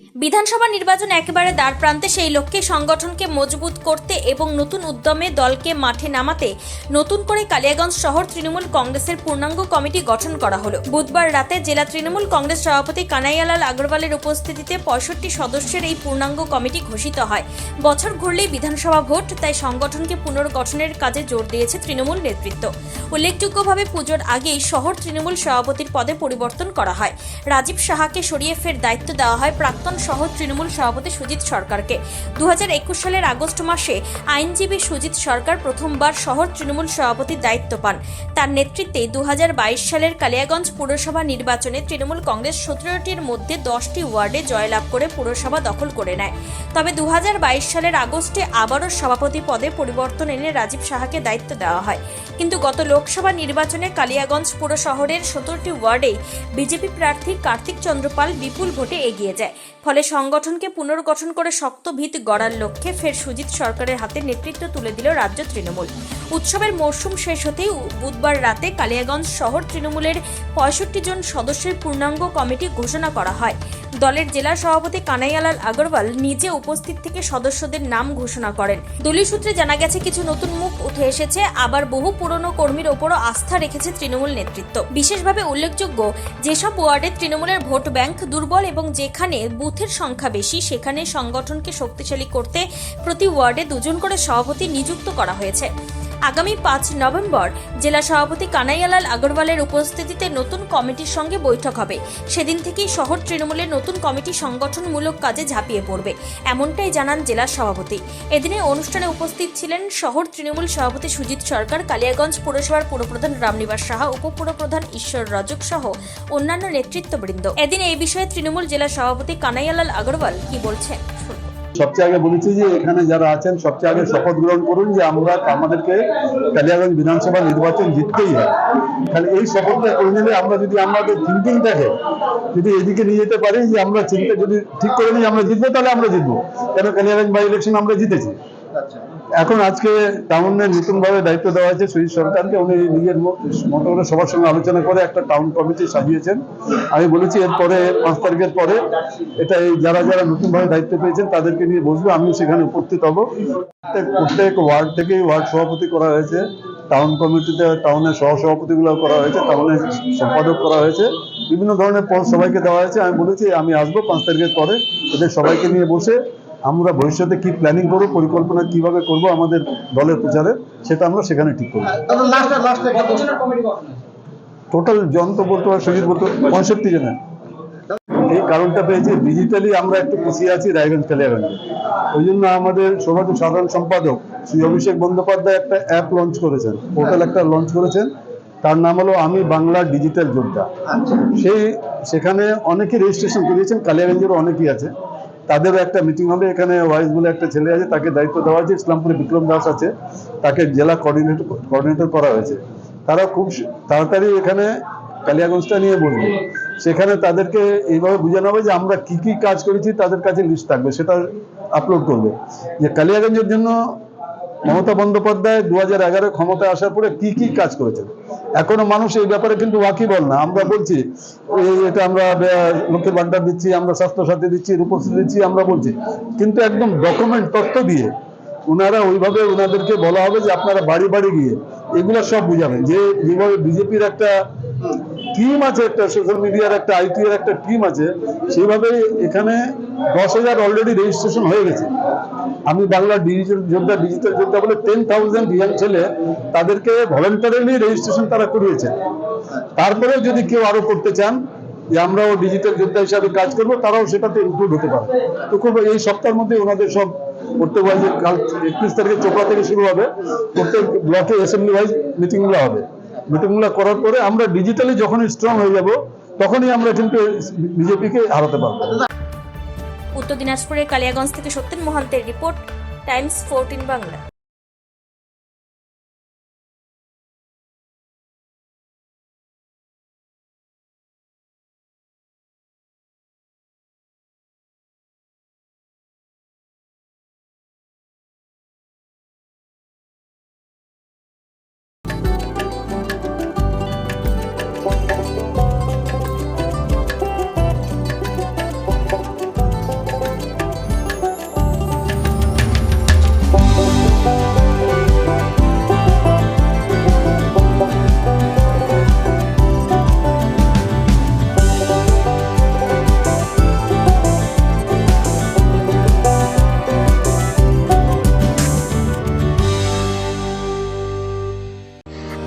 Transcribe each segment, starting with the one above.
বিধানসভা নির্বাচন একেবারে দ্বার প্রান্তে, সেই লক্ষ্যে সংগঠনকে মজবুত করতে এবং নতুন উদ্যমে দলকে মাঠে নামাতে নতুন করে কালিয়াগঞ্জ শহর তৃণমূল কংগ্রেসের পূর্ণাঙ্গ কমিটি গঠন করা হলো। বুধবার রাতে জেলা তৃণমূল কংগ্রেস সভাপতি কানাইয়ালাল আগরওয়ালের উপস্থিতিতে পঁয়ষট্টি সদস্যের এই পূর্ণাঙ্গ কমিটি ঘোষিত হয়। বছর ঘুরলেই বিধানসভা ভোট, তাই সংগঠনকে পুনর্গঠনের কাজে জোর দিয়েছে তৃণমূল নেতৃত্ব। উল্লেখযোগ্যভাবে পুজোর আগেই শহর তৃণমূল সভাপতির পদে পরিবর্তন করা হয়। রাজীব সাহাকে সরিয়ে ফের দায়িত্ব দেওয়া হয় প্রাক্তন শহর তৃণমূল সভাপতি সুজিত সরকারকে। দুহাজার একুশ সালের আগস্ট মাসে আইনজীবী সুজিত সরকার প্রথমবার শহর তৃণমূল সভাপতির দায়িত্ব পান। তার নেতৃত্বে দু হাজার বাইশ সালের কালিয়াগঞ্জ পুরসভা নির্বাচনে তৃণমূল কংগ্রেস সতেরোটির মধ্যে দশটি ওয়ার্ডে জয়লাভ করে পুরসভা দখল করে নেয়। তবে দু হাজার বাইশ সালের আগস্টে আবারও সভাপতি পদে পরিবর্তন এনে রাজীব সাহাকে দায়িত্ব দেওয়া হয়। কিন্তু গত লোকসভা নির্বাচনে কালিয়াগঞ্জ পুর শহরের সতেরোটি ওয়ার্ডেই বিজেপি প্রার্থী কার্তিক চন্দ্রপাল বিপুল ভোটে এগিয়ে যায়। ফলে সংগঠনকে পুনর্গঠন করে শক্ত ভিত গড়ার লক্ষ্যে ফের সুজিত সরকারের হাতে নেতৃত্ব তুলে দিল রাজ্য তৃণমূল। উৎসবের মরশুম শেষ হতেই বুধবার রাতে কালিয়াগঞ্জ শহর তৃণমূলের পঁয়ষট্টি জন সদস্যের পূর্ণাঙ্গ কমিটি ঘোষণা করা হয়। দলের জেলা সভাপতি কানাইয়ালাল আগরওয়াল নিজে উপস্থিত থেকে সদস্যদের নাম ঘোষণা করেন। দলীয় সূত্রে জানা গেছে, কিছু নতুন মুখ উঠে এসেছে, আবার বহু পুরনো কর্মীর ওপরও আস্থা রেখেছে তৃণমূল নেতৃত্ব। বিশেষভাবে উল্লেখযোগ্য, যেসব ওয়ার্ডে তৃণমূলের ভোট ব্যাংক দুর্বল এবং যেখানে বুথের সংখ্যা বেশি, সেখানে সংগঠনকে শক্তিশালী করতে প্রতি ওয়ার্ডে দুজন করে সভাপতি নিযুক্ত করা হয়েছে। আগামী পাঁচ নভেম্বর জেলা সভাপতি কানাইয়ালাল আগরওয়ালের উপস্থিতিতে নতুন কমিটির সঙ্গে বৈঠক হবে। সেদিন থেকেই শহর তৃণমূলের নতুন কমিটি সংগঠনমূলক কাজে ঝাঁপিয়ে পড়বে, এমনটাই জানান জেলা সভাপতি। এদিনে অনুষ্ঠানে উপস্থিত ছিলেন শহর তৃণমূল সভাপতি সুজিত সরকার, কালিয়াগঞ্জ পৌরসভার পুরপ্রধান রামনিবাস সাহা, উপপুরপ্রধান ঈশ্বর রজক সহ অন্যান্য নেতৃত্ববৃন্দ। এদিন এই বিষয়ে তৃণমূল জেলা সভাপতি কানাইয়ালাল আগরওয়াল কি বলছেন। সবচেয়ে আগে বলেছি যে এখানে যারা আছেন, সবচেয়ে আগে শপথ গ্রহণ করুন যে আমরা আমাদেরকে কালিয়াগঞ্জ বিধানসভা নির্বাচন জিততেই হয় তাহলে এই শপথটা করে নিলে আমরা যদি আমাদের থিঙ্কিংটাকে যদি এদিকে নিয়ে যেতে পারি, যে আমরা চিন্তা যদি ঠিক করে নিই আমরা জিতবো, তাহলে আমরা জিতবো। কেন কালিয়াগঞ্জ বাই ইলেকশন আমরা জিতেছি? এখন আজকে টাউনের নতুন ভাবে দায়িত্ব দেওয়া হয়েছে সুজিত সরকারকে। উনি নিজের মতো করে সবার সঙ্গে আলোচনা করে একটা টাউন কমিটি সাজিয়েছেন। আমি বলেছি এরপরে, পাঁচ তারিখের পরে এটা এই যারা যারা নতুন ভাবে দায়িত্ব পেয়েছেন তাদেরকে নিয়ে বসবো। আমিও সেখানে উপস্থিত হব। প্রত্যেক- প্রত্যেক ওয়ার্ড থেকেই ওয়ার্ড সভাপতি করা হয়েছে। টাউন কমিটিতে টাউনের সহসভাপতিগুলো করা হয়েছে টাউনের সম্পাদক করা হয়েছে। বিভিন্ন ধরনের পদ সবাইকে দেওয়া হয়েছে। আমি বলেছি, আমি আসব পাঁচ তারিখের পরে। এদের সবাইকে নিয়ে বসে আমরা ভবিষ্যতে কি প্ল্যানিং করব পরিকল্পনা কীভাবে করব আমাদের দলের প্রচারে সেটা আমরা সেখানে ঠিক করব। টোটাল জন তো বলতে শহীদ বলতে পঁয়ষট্টি জনের। এই কারণটা পেয়েছি ডিজিটালি আমরা একটু পিছিয়ে আছি রায়গঞ্জ কালিয়াগঞ্জে ওই জন্য আমাদের সৌভাগ্য সাধারণ সম্পাদক শ্রী অভিষেক বন্দ্যোপাধ্যায় একটা অ্যাপ লঞ্চ করেছেন। পোর্টাল একটা লঞ্চ করেছেন। তার নাম হলো আমি বাংলা ডিজিটাল যোদ্ধা। সেই সেখানে অনেকে রেজিস্ট্রেশন করিয়েছেন কালিয়াগঞ্জেরও অনেকেই আছে। তাদেরও একটা মিটিং হবে। এখানে ওয়াইজ বলে একটা ছেলে আছে, তাকে দায়িত্ব দেওয়া হয়েছে। ইসলামপুরে বিক্রম দাস আছে, তাকে জেলা কোঅর্ডিনেটর কোঅর্ডিনেটর করা হয়েছে। তারা খুব তাড়াতাড়ি এখানে কালিয়াগঞ্জটা নিয়ে বলবে সেখানে তাদেরকে এইভাবে বোঝানো হবে যে আমরা কি কি কাজ করেছি, তাদের কাছে লিস্ট থাকবে। সেটা আপলোড করবে। যে কালিয়াগঞ্জের জন্য মমতা বন্দ্যোপাধ্যায় দু হাজার এগারো ক্ষমতায় আসার পরে কি কি কাজ করেছেন? এখনও মানুষ এই ব্যাপারে কিন্তু ওয়াকি বল না। আমরা বলছি এটা আমরা লোকের ভান্ডার দিচ্ছি, আমরা স্বাস্থ্য সাথী দিচ্ছি, রূপশ্রী দিচ্ছি, আমরা বলছি। কিন্তু একদম ডকুমেন্ট তথ্য দিয়ে ওনারা ওইভাবে ওনাদেরকে বলা হবে যে আপনারা বাড়ি বাড়ি গিয়ে এগুলো সব বুঝাবেন। যে যেভাবে বিজেপির একটা টিম আছে একটা সোশ্যাল মিডিয়ার একটা আইটি এর একটা টিম আছে, সেইভাবে এখানে দশ হাজার অলরেডি রেজিস্ট্রেশন হয়ে গেছে। আমি বাংলা ডিজিটাল যোদ্ধা ডিজিটাল যোদ্ধা বলে টেন থাউজেন্ড ইয়াং ছেলে তাদেরকে ভলেন্টারিলি রেজিস্ট্রেশন তারা করিয়েছে। তারপরে যদি কেউ আরও করতে চান, যে আমরাও ডিজিটাল যোদ্ধা হিসাবে কাজ করব, তারাও সেটাতে ইনক্লুড হতে পারে। তো খুব এই সপ্তাহের মধ্যে ওনাদের সব প্রত্যেক ওয়াইজ কাল একত্রিশ তারিখে চোপড়া থেকে শুরু হবে। প্রত্যেক ব্লকে অ্যাসেম্বলি ওয়াইজ মিটিংগুলো হবে। মিটিংগুলো করার পরে আমরা ডিজিটালি যখন স্ট্রং হয়ে যাব, তখনই আমরা কিন্তু বিজেপিকে হারাতে পারব। উত্তর দিনাজপুরের কালিয়াগঞ্জ থেকে সত্যেন মহান্তের রিপোর্ট, টাইমস ফোরটিন বাংলা।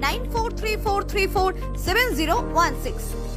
9434347016.